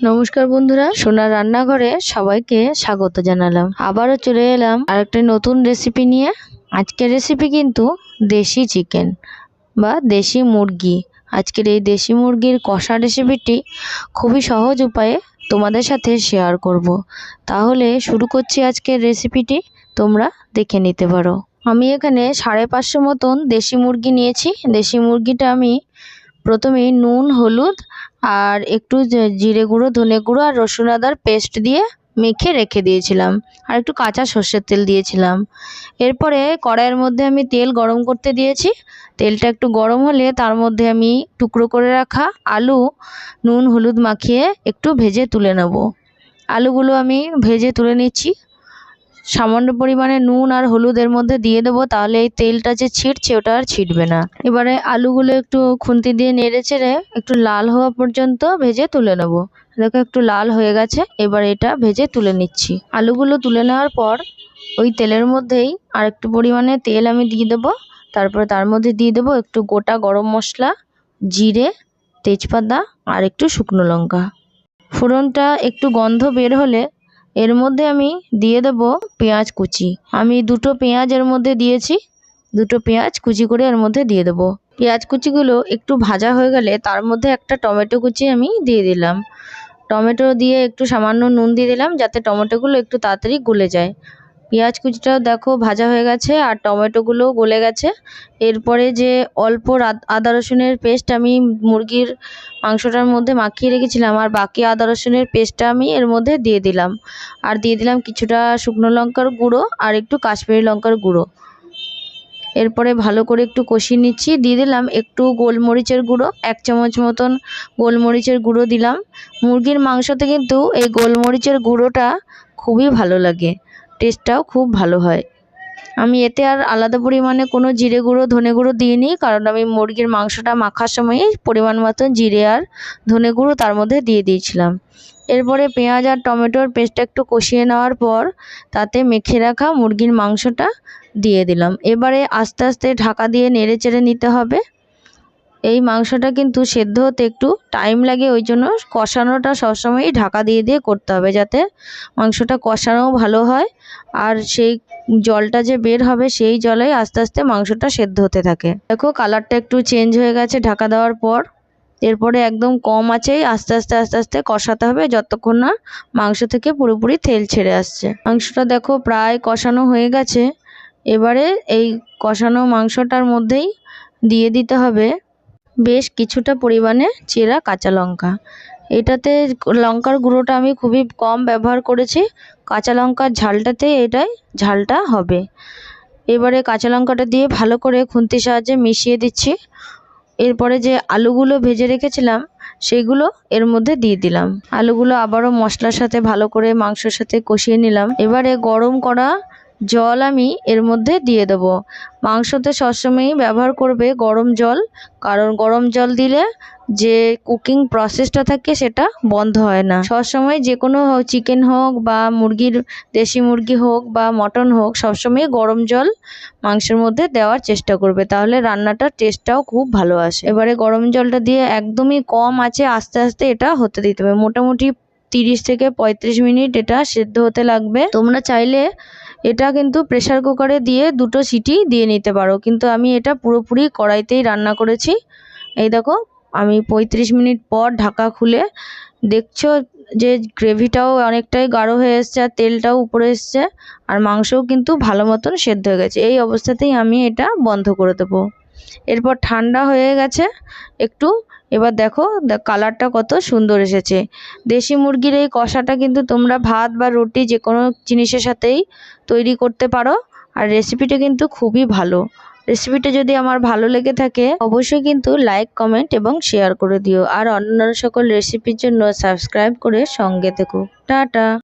নমস্কার বন্ধুরা, সোনার রান্নাঘরে সবাইকে স্বাগত জানালাম। আবারও চলে এলাম আরেকটা নতুন রেসিপি নিয়ে। আজকের রেসিপি কিন্তু দেশি চিকেন বা দেশি মুরগি। আজকের এই দেশি মুরগির কষা রেসিপিটি খুবই সহজ উপায়ে তোমাদের সাথে শেয়ার করব। তাহলে শুরু করছি আজকের রেসিপিটি তোমরা দেখে নিতে পারো। আমি এখানে সাড়ে পাঁচশো মতন দেশি মুরগি নিয়েছি। দেশি মুরগিটা আমি প্রথমে নুন, হলুদ আর একটু জিরে গুঁড়ো, ধনে গুঁড়ো আর রসুন আদার পেস্ট দিয়ে মেখে রেখে দিয়েছিলাম। আর একটু কাঁচা সর্ষের তেল দিয়েছিলাম। এরপরে কড়াইয়ের মধ্যে আমি তেল গরম করতে দিয়েছি। তেলটা একটু গরম হলে তার মধ্যে আমি টুকরো করে রাখা আলু, নুন, হলুদ মাখিয়ে একটু ভেজে তুলে নেব। আলুগুলো আমি ভেজে তুলে নিচ্ছি। সামান্য পরিমাণে নুন আর হলুদের মধ্যে দিয়ে দেবো, তাহলে এই তেলটা যে ছিটছে ওটা আর ছিটবে না। এবারে আলুগুলো একটু খুন্তি দিয়ে নেড়ে চেড়ে একটু লাল হওয়া পর্যন্ত ভেজে তুলে নেব। দেখো একটু লাল হয়ে গেছে, এবার এটা ভেজে তুলে নিচ্ছি। আলুগুলো তুলে নেওয়ার পর ওই তেলের মধ্যেই আর একটু পরিমাণে তেল আমি দিয়ে দেবো, তারপরে তার মধ্যে দিয়ে দেবো একটু গোটা গরম মশলা, জিরে, তেজপাতা আর একটু শুকনো লঙ্কা। ফোড়নটা একটু গন্ধ বের হলে এর মধ্যে আমি দিয়ে দেব পেঁয়াজ কুচি। আমি দুটো পেঁয়াজ এর মধ্যে দিয়েছি, দুটো পেঁয়াজ কুচি করে এর মধ্যে দিয়ে দেবো। পেঁয়াজ কুচিগুলো একটু ভাজা হয়ে গেলে তার মধ্যে একটা টমেটো কুচি আমি দিয়ে দিলাম। টমেটো দিয়ে একটু সামান্য নুন দিয়ে দিলাম যাতে টমেটোগুলো একটু তাড়াতাড়ি গলে যায়। পেঁয়াজ কুচিটাও দেখো ভাজা হয়ে গেছে আর টমেটোগুলোও গলে গেছে। এরপরে যে অল্প আদা রসুনের পেস্ট আমি মুরগির মাংসটার মধ্যে মাখিয়ে রেখেছিলাম আর বাকি আদা রসুনের পেস্টটা আমি এর মধ্যে দিয়ে দিলাম। আর দিয়ে দিলাম কিছুটা শুকনো লঙ্কার গুঁড়ো আর একটু কাশ্মীরি লঙ্কার গুঁড়ো। এরপরে ভালো করে একটু কষিয়ে নিচ্ছি। দিয়ে দিলাম একটু গোলমরিচের গুঁড়ো, এক চামচ মতন গোলমরিচের গুঁড়ো দিলাম। মুরগির মাংসতে কিন্তু এই গোলমরিচের গুঁড়োটা খুবই ভালো লাগে। টেস্টটাও খুব ভালো হয়। আমি এতে আর আলাদা পরিমাণে কোনো জিরে গুঁড়ো, ধনে গুঁড়ো দিইনি, কারণ আমি মুরগির মাংসটা মাখার সময়ই পরিমাণ মতন জিরে আর ধনে গুঁড়ো তার মধ্যে দিয়ে দিয়েছিলাম। এরপরে পেঁয়াজ আর টমেটোর পেস্টটা একটু কষিয়ে নেওয়ার পর তাতে মেখে রাখা মুরগির মাংসটা দিয়ে দিলাম। এবারে আস্তে আস্তে ঢাকা দিয়ে নেড়ে চেড়ে নিতে হবে। এই মাংসটা কিন্তু সেদ্ধ হতে একটু টাইম লাগে, ওই জন্য কষানোটা সবসময়ই ঢাকা দিয়ে দিয়ে করতে হবে যাতে মাংসটা কষানোও ভালো হয়। আর সেই জলটা যে বের হবে, সেই জলে আস্তে আস্তে মাংসটা সেদ্ধ হতে থাকে। দেখো কালারটা একটু চেঞ্জ হয়ে গেছে ঢাকা দেওয়ার পর। এরপরে একদম কম আছেই আস্তে আস্তে আস্তে আস্তে কষাতে হবে যতক্ষণ না মাংস থেকে পুরোপুরি তেল ছেড়ে আসছে। মাংসটা দেখো প্রায় কষানো হয়ে গেছে। এবারে এই কষানো মাংসটার মধ্যেই দিয়ে দিতে হবে বেশ কিছুটা পরিমাণে চেরা কাঁচা লঙ্কা। এটাতে লঙ্কার গুঁড়োটা আমি খুবই কম ব্যবহার করেছি। কাঁচা লঙ্কার ঝালটাতে এটাই ঝালটা হবে। এবারে কাঁচা লঙ্কাটা দিয়ে ভালো করে খুন্তির সাহায্যে মিশিয়ে দিচ্ছি। এরপরে যে আলুগুলো ভেজে রেখেছিলাম, সেগুলো এর মধ্যে দিয়ে দিলাম। আলুগুলো আবারও মশলার সাথে ভালো করে মাংসর সাথে কষিয়ে নিলাম। এবারে গরম করা জল আমি এর মধ্যে দিয়ে দেবো। মাংসতে সবসময়ই ব্যবহার করবে গরম জল, কারণ গরম জল দিলে যে কুকিং প্রসেসটা থাকে সেটা বন্ধ হয় না। সবসময় যে কোনো চিকেন হোক বা মুরগির, দেশি মুরগি হোক বা মটন হোক সবসময় গরম জল মাংসের মধ্যে দেওয়ার চেষ্টা করবে। তাহলে রান্নাটার টেস্টটাও খুব ভালো আসে। এবারে গরম জলটা দিয়ে একদমই কম আছে, আস্তে আস্তে এটা হতে দিতে হবে। মোটামুটি তিরিশ থেকে পঁয়ত্রিশ মিনিট এটা সেদ্ধ হতে লাগবে। তোমরা চাইলে এটা কিন্তু প্রেসার কুকারে দিয়ে দুটো সিটি দিয়ে নিতে পারো। কিন্তু আমি এটা পুরোপুরি কড়াইতেই রান্না করেছি। এই দেখো, আমি পঁয়ত্রিশ মিনিট পর ঢাকা খুলে দেখছ যে গ্রেভিটাও অনেকটাই গাঢ় হয়ে এসছে আর তেলটাও উপরে এসছে আর মাংসও কিন্তু ভালো মতন সেদ্ধ হয়ে গেছে। এই অবস্থাতেই আমি এটা বন্ধ করে দেবো। এরপর ঠান্ডা হয়ে গেছে, একটু এবার দেখো কালারটা কত সুন্দর এসেছে। দেশি মুরগির এই কষাটা কিন্তু তোমরা ভাত বা রুটি যে কোনো জিনিসের সাথেই তৈরি করতে পারো। আর রেসিপিটা কিন্তু খুবই ভালো। রেসিপিটা যদি আমার ভালো লেগে থাকে, অবশ্যই কিন্তু লাইক কমেন্ট এবং শেয়ার করে দিও। আর অন্যান্য সকল রেসিপির জন্য সাবস্ক্রাইব করে সঙ্গে থেকো। টাটা!